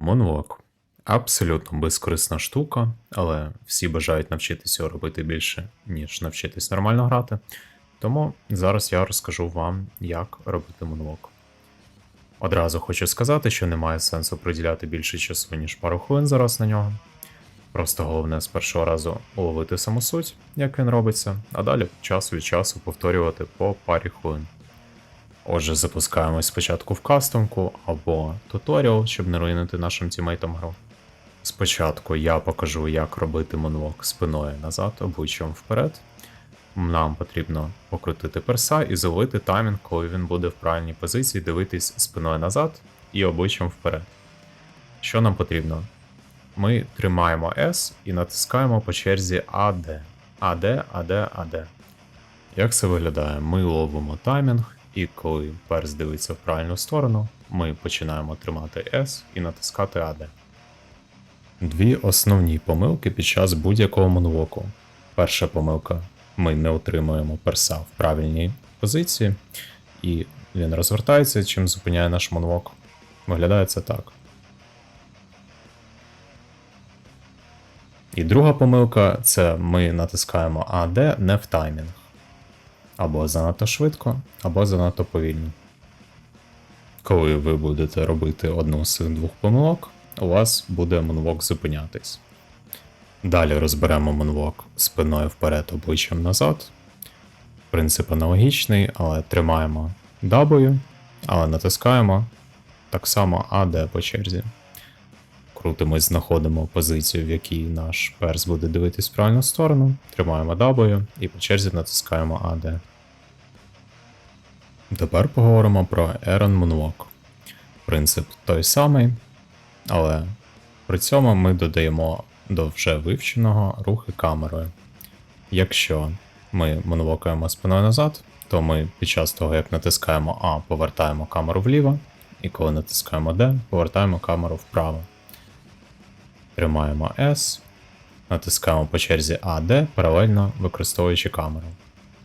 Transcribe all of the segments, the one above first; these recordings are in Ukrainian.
Moonwalk. Абсолютно безкорисна штука, але всі бажають навчитися робити більше, ніж навчитись нормально грати. Тому зараз я розкажу вам, як робити Moonwalk. Одразу хочу сказати, що немає сенсу приділяти більше часу, ніж пару хвилин зараз на нього. Просто головне з першого разу уловити саму суть, як він робиться, а далі час від часу повторювати по парі хвилин. Отже, запускаємось спочатку в кастомку або туторіал, щоб не руйнити нашим тімейтам гру. Спочатку я покажу, як робити монвок спиною назад, обличчям вперед. Нам потрібно покрутити перса і зловити таймінг, коли він буде в правильній позиції, дивитись спиною назад і обличчям вперед. Що нам потрібно? Ми тримаємо S і натискаємо по черзі AD. AD, AD, AD. Як це виглядає? Ми ловимо таймінг, і коли перс дивиться в правильну сторону, ми починаємо тримати S і натискати AD. Дві основні помилки під час будь-якого монвоку. Перша помилка ми не отримуємо перса в правильній позиції, і він розвертається, чим зупиняє наш монвок. Виглядає це так. І друга помилка це ми натискаємо AD не в таймінг. Або занадто швидко, або занадто повільно. Коли ви будете робити одну з цих двох помилок, у вас буде монвок зупинятись. Далі розберемо монвок спиною вперед, обличчям назад. Принцип аналогічний, але тримаємо W, але натискаємо так само AD по черзі. Крутимось, знаходимо позицію, в якій наш перс буде дивитись в правильну сторону, тримаємо W і по черзі натискаємо AD. Тепер поговоримо про Aaron Moonwalk. Принцип той самий, але при цьому ми додаємо до вже вивченого рухи камерою. Якщо ми монвокаємо спиною назад, то ми під час того, як натискаємо А, повертаємо камеру вліво, і коли натискаємо D, повертаємо камеру вправо. Тримаємо S, натискаємо по черзі А, D, паралельно використовуючи камеру.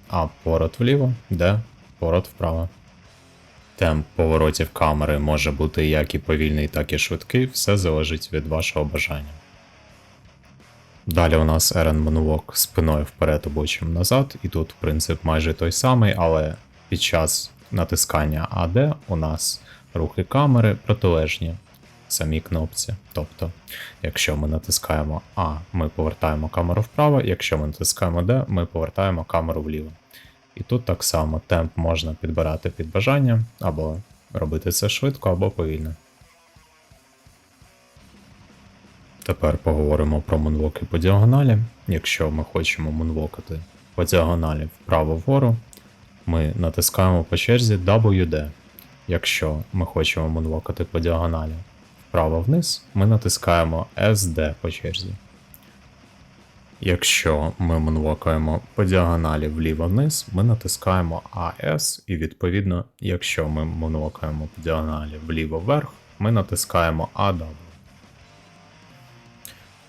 А поворот вліво, D, поворот вправо. Темп поворотів камери може бути як і повільний, так і швидкий, все залежить від вашого бажання. Далі у нас Ерен Moonwalk спиною вперед обличчям назад, і тут принцип майже той самий, але під час натискання AD у нас рухи камери протилежні самій кнопці. Тобто, якщо ми натискаємо А, ми повертаємо камеру вправо, якщо ми натискаємо D, ми повертаємо камеру вліво. І тут так само темп можна підбирати під бажання, або робити це швидко, або повільно. Тепер поговоримо про мунвоки по діагоналі. Якщо ми хочемо мунвокати по діагоналі вправо вгору, ми натискаємо по черзі WD. Якщо ми хочемо мунвокати по діагоналі вправо вниз, ми натискаємо SD по черзі. Якщо ми мунвокаємо по діагоналі вліво вниз, ми натискаємо AS, і відповідно, якщо ми мунвокаємо по діагоналі вліво вверх, ми натискаємо AW.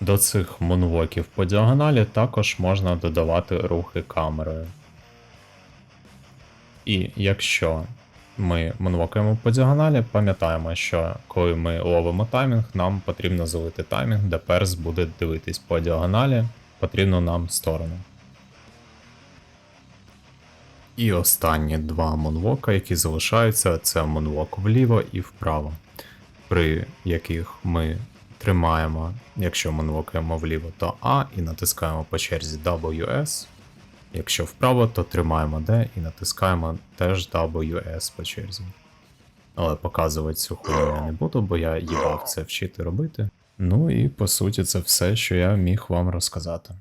До цих мунвоків по діагоналі також можна додавати рухи камерою. І якщо ми мунвокаємо по діагоналі, пам'ятаємо, що коли ми ловимо таймінг, нам потрібно залити таймінг, де перс буде дивитись по діагоналі потрібну нам сторону. І останні два мунвока, які залишаються, це мунвок вліво і вправо, при яких ми тримаємо, якщо мунвокаємо вліво, то А і натискаємо по черзі WS. Якщо вправо, то тримаємо D і натискаємо теж WS по черзі. Але показувати цю хуйню я не буду, бо я їбав це вчити робити. Ну і по суті, це все, що я міг вам розказати.